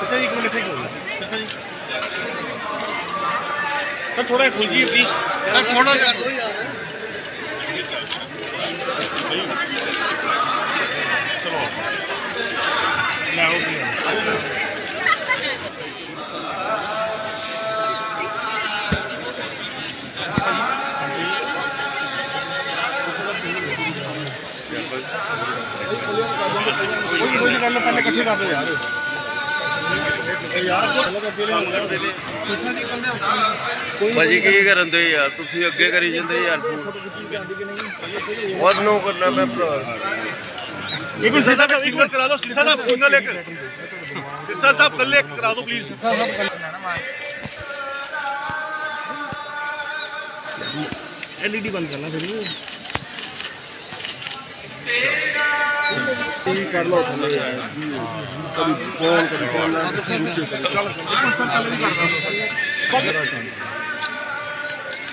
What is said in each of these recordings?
Sir ਇੱਕ minute ਠੀਕ ਹੋ ਸਰ ਜੀ। ਸਰ ਥੋੜਾ ਖੁੱਲ ਜੀ ਪਲੀਜ਼ ਸਰ ਥੋੜਾ ਜਿਹਾ। ਚਲੋ ਮੈਂ ਹੋ ਗਿਆ ਕੋਈ ਗੱਲ ਪਹਿਲੇ ਇਕੱਠੇ ਕਰ ਯਾਰ। ਭਾਜੀ ਕੀ ਕਰਨ ਦੇ ਯਾਰ ਤੁਸੀਂ ਅੱਗੇ ਕਰੀ ਜਾਂਦੇ ਯਾਰ ਬਹੁਤ ਨੋ ਕਰਨਾ ਮੈਂ ਭਰਾ एक मिनट सिरसा साहब सिग्नल करा दो सिरसा साहब सिग्नल एक सिरसा साहब कल एक करा दो प्लीज एलईडी बंद करना फिर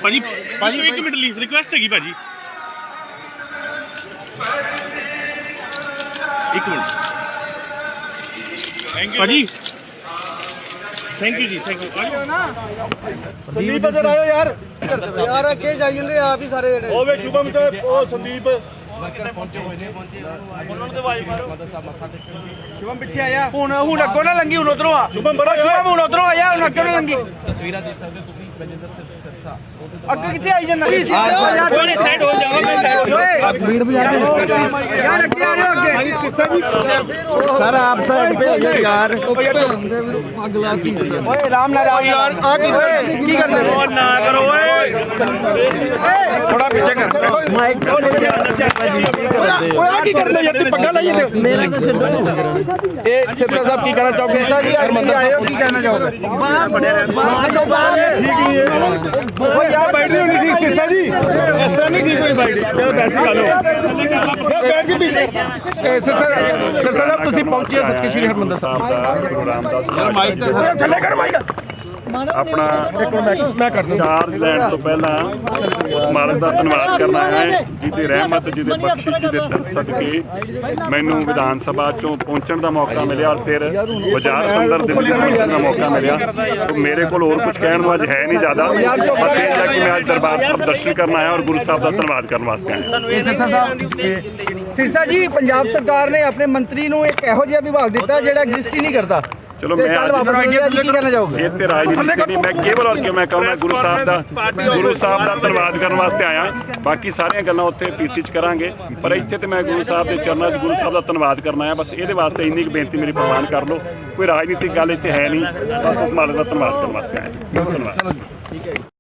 ਭਾਜੀ ਭਾਜੀ ਇੱਕ ਮਿੰਟ ਲੀਜ਼ ਰਿਕੁਐਸਟ ਹੈਗੀ ਭਾਜੀ। ਇੱਕ ਮਿੰਟ। ਥੈਂਕ ਯੂ ਭਾਜੀ। ਥੈਂਕ ਯੂ ਜੀ ਥੈਂਕ ਯੂ ਸੰਦੀਪ ਅਦਰ ਆਇਓ ਯਾਰ। ਯਾਰ ਅੱਗੇ ਜਾਈ ਜਾਂਦੇ ਆਪ ਹੀ ਸਾਰੇ ਜਿਹੜੇ। ਉਹ ਵੇ ਸ਼ੁਭਮ ਤੇ ਉਹ ਸੰਦੀਪ। ਸ਼ੁਭਮ ਪਿੱਛੇ ਆਇਆ ਹੁਣ ਹੁਣ ਅੱਗੋਂ ਨਾ ਲੰਗੀ ਹੁਣ ਉਧਰੋਂ ਆ। ਸ਼ੁਭਮ ਬੜਾ ਸ਼ੁਭਮ ਹੁਣ ਉਧਰੋਂ ਆਇਆ ਹੁਣ ਅੱਗੋਂ ਨਾ ਲੰਗੀ। ਤਸਵੀਰਾਂ ਦੇਖ ਸਕਦੇ ਤੁਸੀਂ ਬਜਿੰਦਰ ਸਿਰਸਾ ਅੱਗੇ ਕਿੱਥੇ ਆਈ ਜਾਂਦਾ? ਕੋਈ ਹੋ ਜਾਵਾ ਮੈਂ ਸਾਈਡ ਓਏ। ਸਪੀਡ ਬਜਾ ਦੇ ਯਾਰ ਅੱਗੇ ਆ ਜਾਓ ਅੱਗੇ। ਸਿਰਸਾ ਜੀ? ਸਰ ਆਪ ਸਾਈਡ ਤੇ ਆਈਏ ਯਾਰ। ਅੱਗ। ਲਾਤੀ। ਓਏ ਰਾਮ ਨਾਲ ਰਾਮ ਯਾਰ। ਆ ਕੀ ਕੀ ਕਰਦੇ ਹੋ ਨਾ ਕਰੋ ਓਏ। ਥੋੜਾ ਪਿੱਛੇ ਮਾਈਕ ਓਏ ਕੀ ਕਰਦੇ ਯਾਰ ਤੁਸੀਂ ਪੱਗਾ ਲਾਈ ਜਾਂਦੇ ਹੋ ਮੇਰਾ ਤਾਂ ਛੱਡੋ। ਇਹ ਸਿੱਧਾ ਸਾਹਿਬ ਕੀ ਕਹਿਣਾ ਚਾਹੋਗੇ? ਸਰ ਜੀ ਆਏ ਹੋ ਕੀ ਕਹਿਣਾ ਚਾਹੋਗੇ? ਬਾਹਰ ਤੋਂ ਬਾਹਰ ਠੀਕ ਹੀ। ਹੈ ਓਏ ਯਾਰ ਬੈਠ ਨਹੀਂ ਹੋਣੀ ਠੀਕ ਸਿੱਸਾ ਜੀ। ਤਰ੍ਹਾਂ ਨਹੀਂ ਠੀਕ ਹੋਈ ਬਾਈਟ ਚਲੋ ਬੈਠ ਕੇ ਗੱਲ ਹੋ ਯਾਰ ਬੈਠ ਕੇ ਵੀ ਇਹ ਸਿੱਸਾ ਸਿੱਸਾ ਸਾਹਿਬ ਤੁਸੀਂ ਪਹੁੰਚੇ ਹੋ ਸੱਚੇ ਸ਼੍ਰੀ ਹਰਮੰਦਰ ਸਾਹਿਬ। ਦਾ ਗੁਰੂ ਰਾਮਦਾਸ ਮਾਈਕ ਤੇ ਥੱਲੇ ਕਰ ਮਾਈਕ। ਆਪਣਾ ਮੈਂ ਕਰਦਾ ਚਾਰਜ ਲੈਣ ਤੋਂ ਪਹਿਲਾਂ ਉਸ ਮਾਲਕ ਦਾ ਧੰਨਵਾਦ ਕਰਨਾ ਹੈ। ਜਿਹਦੀ ਰਹਿਮਤ ਜਿਹਦੇ ਬਖਸ਼ਿਸ਼ ਜਿਹਦੇ ਸਦਕੇ ਮੈਨੂੰ ਵਿਧਾਨ ਸਭਾ ਚੋਂ ਪਹੁੰਚਣ ਦਾ ਮੌਕਾ ਮਿਲਿਆ ਔਰ ਫਿਰ ਵਜ਼ਾਰਤ ਅੰਦਰ ਦਿੱਲੀ ਪਹੁੰਚਣ ਦਾ ਮੌਕਾ ਮਿਲਿਆ। ਮੇਰੇ ਕੋਲ ਹੋਰ ਕੁਝ ਕਹਿਣ ਨੂੰ ਅੱਜ ਹੈ ਨਹੀਂ ਜ਼ਿਆਦਾ। ਬਸ ਇਹ ਹੈ ਕਿ ਮੈਂ ਅੱਜ ਦਰਬਾਰ ਸਾਹਿਬ ਦਰਸ਼ਨ ਕਰਨ ਆਇਆ ਔਰ ਗੁਰੂ ਸਾਹਿਬ ਦਾ ਧੰਨਵਾਦ ਕਰਨ ਵਾਸਤੇ ਆਇਆ ਸਿਰਸਾ ਸਾਹਿਬ ਸਿਰਸਾ ਜੀ ਪੰਜਾਬ ਸਰਕਾਰ ਨੇ ਆਪਣੇ ਮੰਤਰੀ ਨੂੰ ਇੱਕ ਇਹੋ ਜਿਹਾ ਵਿਭਾਗ ਦਿੱਤਾ ਜਿਹੜਾ ਐਗਜ਼ਿਸਟ ਹੀ ਨਹੀਂ ਕਰਦਾ। ਚਲੋ ਮੈਂ ਅੱਜ ਇਹ ਤੇ ਰਾਜਨੀਤੀ ਨਹੀਂ ਮੈਂ ਕੇਵਲ ਔਰ ਕਿ ਮੈਂ ਕਹੂੰਗਾ ਗੁਰੂ ਸਾਹਿਬ ਦਾ ਗੁਰੂ ਸਾਹਿਬ ਦਾ ਧੰਨਵਾਦ ਕਰਨ ਵਾਸਤੇ ਆਇਆ। ਬਾਕੀ ਸਾਰੀਆਂ ਗੱਲਾਂ ਉੱਥੇ ਪੀਸੀ ਚ ਕਰਾਂਗੇ। ਪਰ ਇੱਥੇ ਤੇ ਮੈਂ ਗੁਰੂ ਸਾਹਿਬ ਦੇ ਚਰਨਾਂ 'ਚ ਗੁਰੂ ਸਾਹਿਬ ਦਾ ਧੰਨਵਾਦ ਕਰਨ ਆਇਆ। ਬਸ ਇਹਦੇ ਵਾਸਤੇ ਇੰਨੀ ਕੁ ਬੇਨਤੀ ਮੇਰੀ ਪ੍ਰਵਾਨ ਕਰ ਲਓ। ਕੋਈ ਰਾਜਨੀਤਿਕ ਗੱਲ ਇੱਥੇ ਹੈ ਨਹੀਂ। ਬਸ ਉਸ ਮਾਲਕ ਦਾ ਧੰਨਵਾਦ ਕਰਨ ਵਾਸਤੇ ਆਇਆ। ਧੰਨਵਾਦ।